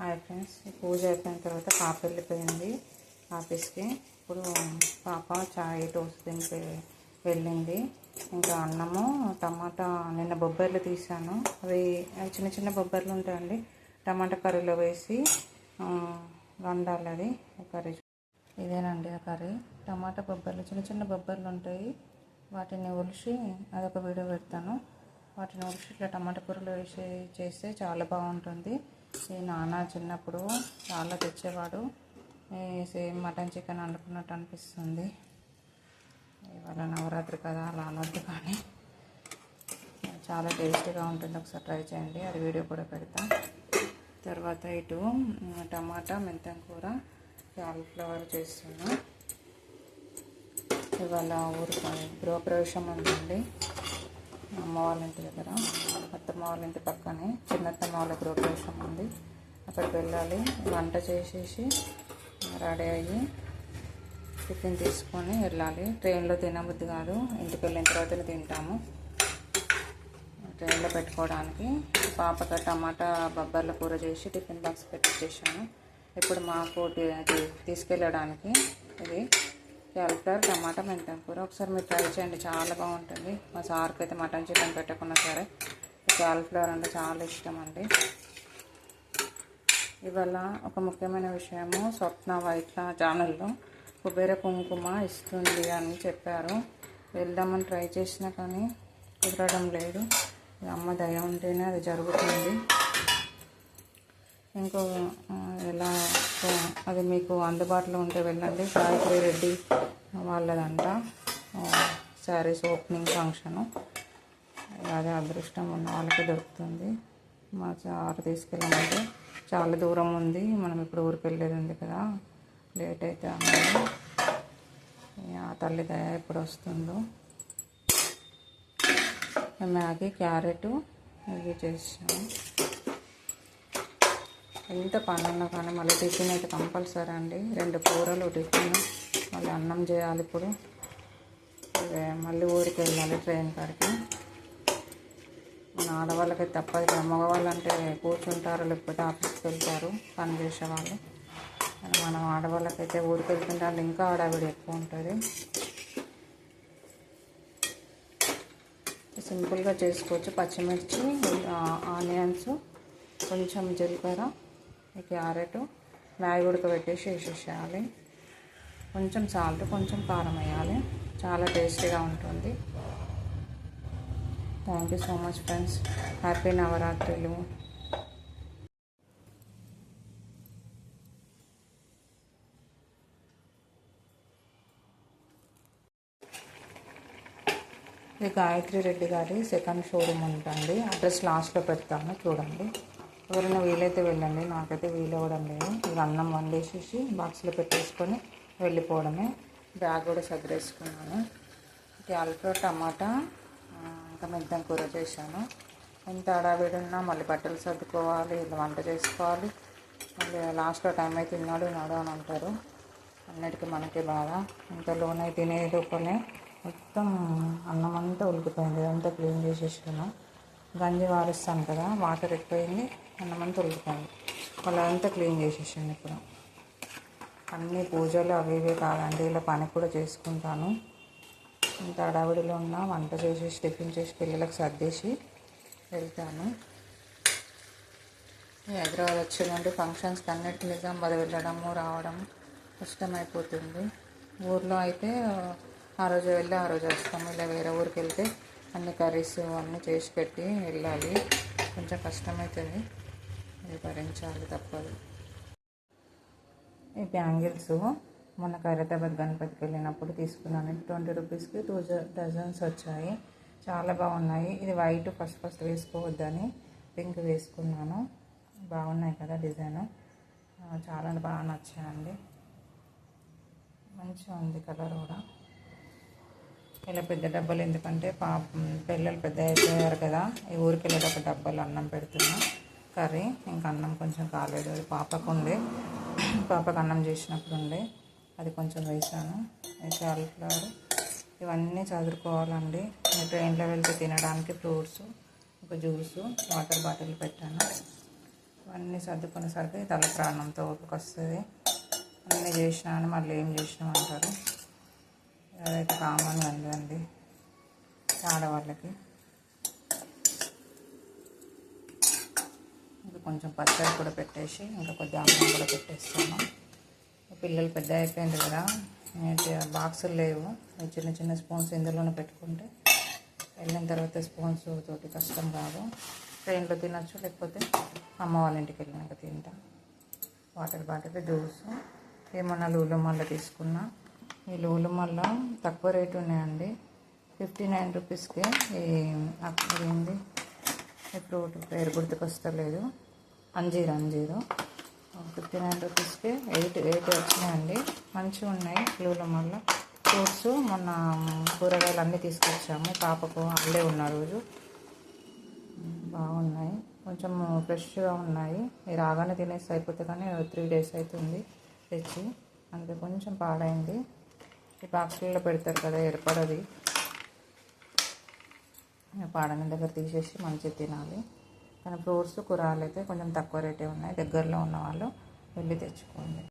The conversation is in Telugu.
హాయ్ ఫ్రెండ్స్ పూజ అయిపోయిన తర్వాత పాప వెళ్ళిపోయింది ఆఫీస్కి. ఇప్పుడు పాప చాయ్ టోస్ట్ తింటే వెళ్ళింది. ఇంకా అన్నము టమాటా నిన్న బొబ్బర్లు తీసాను అవి చిన్న చిన్న బొబ్బర్లు ఉంటాయండి. టమాటా కర్రీలో వేసి వండాలి అది కర్రీ. ఇదేనండి ఆ కర్రీ. టమాటా బొబ్బర్లు చిన్న చిన్న బొబ్బర్లు ఉంటాయి. వాటిని ఒలిసి అదొక వీడియో పెడతాను. వాటిని ఒలిచి ఇట్లా టమాటా కూరలో వేసి చేస్తే చాలా బాగుంటుంది. ఈ నాన్న చిన్నప్పుడు చాలా తెచ్చేవాడు. సేమ్ మటన్ చికెన్ వండుకున్నట్టు అనిపిస్తుంది. ఇవాళ నవరాత్రి కదా అలా అనొద్దు కానీ. చాలా టేస్టీగా ఉంటుంది. ఒకసారి ట్రై చేయండి. అది వీడియో కూడా పెడతా. తర్వాత ఇటు టమాటా మెంతం కూర కాలీఫ్లవర్ చేస్తున్నా. ఇవాళ ఊరు గృహప్రవేశం ఉందండి. అమ్మ వాళ్ళ ఇంటి దగ్గర అత్తమ్మ వాళ్ళ ఇంటి పక్కనే చిన్నత్తమ్మ వాళ్ళకి గృహప్రవేశం ఉంది అక్కడికి వెళ్ళాలి. వంట చేసేసి రెడీ అయ్యి టిఫిన్ తీసుకొని వెళ్ళాలి. ట్రైన్లో తినబుద్ధి కాదు. ఇంటికి వెళ్ళిన తర్వాతనే తింటాము. ట్రైన్లో పెట్టుకోవడానికి పాపకి టమాటా బొబ్బర్ల కూర చేసి టిఫిన్ బాక్స్ పెట్టించేసాను ఇప్పుడు మాకు తీసుకెళ్ళడానికి ఇది క్యాలిఫ్లవర్ టమాటా మెంతం కూర. ఒకసారి మీరు ట్రై చేయండి చాలా బాగుంటుంది. మా సార్కి అయితే మటన్ చికెన్ పెట్టకున్నా సరే క్యాలిఫ్లవర్ అంటే చాలా ఇష్టం అండి ఇవాళ ఒక ముఖ్యమైన విషయము స్వప్న వైట్ల ఛానల్లో కుబేర కుంకుమ ఇస్తుంది అని చెప్పారు. వెళ్దామని ట్రై చేసినా కానీ కుదరడం లేదు. అమ్మ దయ ఉంటేనే అది జరుగుతుంది. ఇంకో ఎలా అది మీకు అందుబాటులో ఉంటే వెళ్ళండి. సావిత్రి రెడ్డి వాళ్ళదంట శారీస్ ఓపెనింగ్ ఫంక్షను. అదే అదృష్టం ఉన్న వాళ్ళకి దొరుకుతుంది. మా చారు తీసుకెళ్ళమంటే చాలా దూరం ఉంది. మనం ఇప్పుడు ఊరికి వెళ్ళేది ఉంది కదా. లేట్ అయితే ఆ తల్లి దయ ఎప్పుడు వస్తుందో. మ్యాగీ క్యారెట్ ఇవి చేసాము ఎంత పని ఉన్నా కానీ మళ్ళీ టిఫిన్ అయితే కంపల్సరీ అండి. రెండు కూరలు టిఫిన్. మళ్ళీ అన్నం చేయాలి ఇప్పుడు. మళ్ళీ ఊరికి వెళ్ళాలి ట్రైన్ కాడికి. మన ఆడవాళ్ళకి తప్పదు కదా. మగవాళ్ళు అంటే కూర్చుంటారు లేకపోతే ఆఫీస్కి వెళ్తారు పని చేసేవాళ్ళు మనం ఆడవాళ్ళకైతే ఊరికి వెళ్తుంటే ఇంకా ఆడవిడ ఎక్కువ ఉంటుంది. సింపుల్గా చేసుకోవచ్చు. పచ్చిమిర్చి ఆనియన్స్ కొంచెం జీలకర్ర క్యారెట్ మ్యాగీ ఉడకబెట్టేసి వేసేసేయాలి. కొంచెం సాల్ట్ కొంచెం కారం వేయాలి. చాలా టేస్టీగా ఉంటుంది. Thank you so much friends happy నవరాత్రులు ఇది గాయత్రి రెడ్డి గారి సెకండ్ షోరూమ్ ఉంటుంది అడ్రస్ లాస్ట్లో పెడతాను చూడండి. ఎవరైనా వీలైతే వెళ్ళండి. నాకైతే వీలవ్వడం లేదు. ఇది అన్నం వండేసేసి బాక్స్లో పెట్టేసుకొని వెళ్ళిపోవడమే. బ్యాగ్ కూడా సర్దేసుకున్నాను క్యాలిఫ్లవర్ టమాటా ఇంకా మెంతం కూర చేశాను. ఎంత అడావిడున్నా ఉన్నా మళ్ళీ బట్టలు సర్దుకోవాలి ఇలా వంట చేసుకోవాలి. మళ్ళీ లాస్ట్లో టైం అయితే తిన్నాడు నాడు అని అంటారు. అన్నిటికీ మనకే బాధ. ఇంతలోనే తినే లోపలే మొత్తం అన్నం అంతా ఉడికిపోయింది అంతా క్లీన్ చేసేసుకున్నాం. గంజి వారుస్తాను కదా వాటర్ ఎక్కువైంది అన్నం అంతా ఉడికిపోయింది మళ్ళీ అంతా క్లీన్ చేసేసాను ఇప్పుడు. అన్ని పూజలు అవి ఇవే కాదండి ఇలా పని కూడా చేసుకుంటాను. ఇంత హడావిడిలో ఉన్న వంట చేసేసి టిఫిన్ చేసి పిల్లలకు సర్దేసి వెళ్తాను. హైదరాబాద్ హైదరాబాద్ వచ్చిందంటే ఫంక్షన్స్కి అన్నిటి నిజామాబాద్ వెళ్ళడము రావడం కష్టమైపోతుంది. ఊర్లో అయితే ఆ రోజు వెళ్ళి ఆ రోజు వస్తాము. ఇలా వేరే ఊరికి వెళ్తే అన్ని కర్రీస్ అన్నీ చేసి పెట్టి వెళ్ళాలి. కొంచెం కష్టమవుతుంది అది భరించాలి తప్పదు. ఈ బ్యాంగిల్స్ మొన్న ఖైరతాబాద్ గణపతికి వెళ్ళినప్పుడు తీసుకున్నాను. ట్వంటీ రూపీస్కి టూ డజన్స్ వచ్చాయి. చాలా బాగున్నాయి. ఇది వైట్ ఫస్ట్ ఫస్ట్ వేసుకోవద్దని పింక్ వేసుకున్నాను. బాగున్నాయి కదా డిజైన్. చాలా బాగా నచ్చాయండి. మంచిగా ఉంది కలర్ కూడా. ఇలా పెద్ద డబ్బాలు ఎందుకంటే పాప పిల్లలు పెద్ద అయిపోయారు కదా. ఈ ఊరికి వెళ్ళేటప్పుడు డబ్బాలు అన్నం పెడుతున్నా. కర్రీ ఇంకా అన్నం కొంచెం కాలేదు. అది పాపకు అన్నం చేసినప్పుడు ఉండే అది కొంచెం వేసాను. కాలీఫ్లవర్. ఇవన్నీ చదువుకోవాలండి ట్రైన్లో వెళ్తే తినడానికి ఫ్రూట్స్ ఒక జ్యూసు వాటర్ బాటిల్ పెట్టాను. ఇవన్నీ సర్దుకునేసరికి తల ప్రాణంతో ఓపిక వస్తుంది అన్నీ చేసినా అని మళ్ళీ ఏం చేసినాం అంటారు అదైతే కామన్ అండి. ఆడవాళ్ళకి ఇంకా కొంచెం పచ్చడి కూడా పెట్టేసి ఇంకా కొద్దిగా అన్నం కూడా పెట్టేస్తాను. పిల్లలు పెద్ద అయిపోయింది కదా బాక్సులు లేవు. చిన్న చిన్న స్పూన్స్ ఇందులోనే పెట్టుకుంటే వెళ్ళిన తర్వాత స్పూన్స్ తోటి కష్టం కాదు. ట్రైన్లో తినచ్చు లేకపోతే అమ్మ వాళ్ళ ఇంటికి వెళ్ళినాక తింటా. వాటర్ బాటిల్ జ్యూస్ ఏమన్నా లూలు మల్ల తీసుకున్నా. ఈ లూలు మల్ల తక్కువ రేటు ఉన్నాయండి. ఫిఫ్టీ నైన్ రూపీస్కి ఈ అక్కడ ఏంది ఈ ఫ్రూట్ పేరు గుర్తుకొస్తలేదు. అంజీరు అంజీరు. ఫిఫ్టీ నైన్ రూపీస్కి ఎయిట్ ఎయిట్ వచ్చినాయండి. మంచిగా ఉన్నాయి లూల మళ్ళీ. ఫ్రూట్స్ మొన్న కూరగాయలు అన్నీ తీసుకొచ్చాము. పాపకు అల్లే ఉన్న రోజు. బాగున్నాయి. కొంచెం ఫ్రెష్గా ఉన్నాయి. మీరు రాగానే తినేసి అయిపోతే కానీ త్రీ డేస్ అవుతుంది తెచ్చి. అందుకే కొంచెం పాడైంది. ఈ బాక్సులలో పెడతారు కదా ఏర్పడది. పాడని దగ్గర తీసేసి మంచిగా తినాలి. కానీ ఫ్రూట్స్ కూరగాయలు అయితే కొంచెం తక్కువ రేటే ఉన్నాయి. దగ్గరలో ఉన్న వాళ్ళు వెళ్ళి తెచ్చుకోండి.